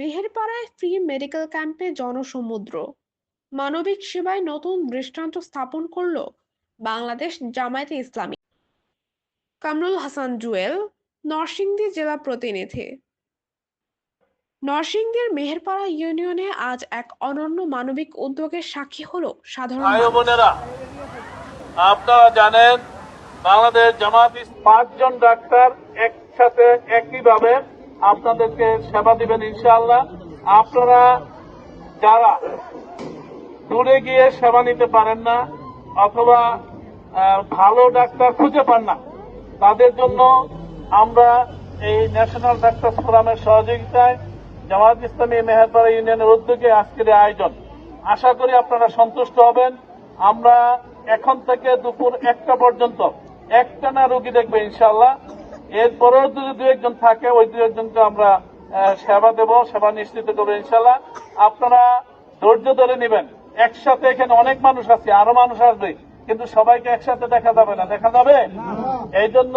মেহেরপাড়ায় free medical ক্যাম্পে জনসমুদ্র। মানবিক সেবায় নতুন দৃষ্টান্ত স্থাপন করল বাংলাদেশ জামায়াতে ইসলামী। কামরুল হাসান জুয়েল নরসিংদী জেলা প্রতিনিধি। নরসিংদীর মেহেরপাড়া ইউনিয়নে আজ এক অনন্য মানবিক উদ্যোগের সাক্ষী হলো সাধারণ। বোনেরা আপনারা জানেন বাংলাদেশ জামাত পাঁচজন ডাক্তার একসাথে একইভাবে আপনাদেরকে সেবা দিবেন ইনশাআল্লাহ। আপনারা যারা দূরে গিয়ে সেবা নিতে পারেন না অথবা ভালো ডাক্তার খুঁজে পান না, তাদের জন্য আমরা এই ন্যাশনাল ডাক্তার ফোরামের সহযোগিতায় জামাত ইসলামী মেহেরপাড়া ইউনিয়নের উদ্যোগে আজকের আয়োজন। আশা করি আপনারা সন্তুষ্ট হবেন। আমরা এখন থেকে দুপুর একটা পর্যন্ত একটানা রোগী দেখব ইনশাল্লাহ এরপরেও যদি দু একজন থাকে ওই দু একজনকে আমরা সেবা দেব সেবা নিশ্চিত করব ইনশাল্লাহ আপনারা ধৈর্য ধরে নেবেন। একসাথে এখানে অনেক মানুষ আছে আরও মানুষ আসবে কিন্তু সবাইকে একসাথে দেখা যাবে না। দেখা যাবে? এই জন্য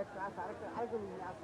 That's, I, I, I, I, I, I, I, I,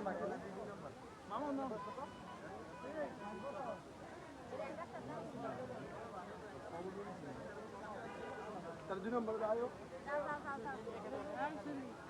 number. Vámonos. Sa sa sa sa.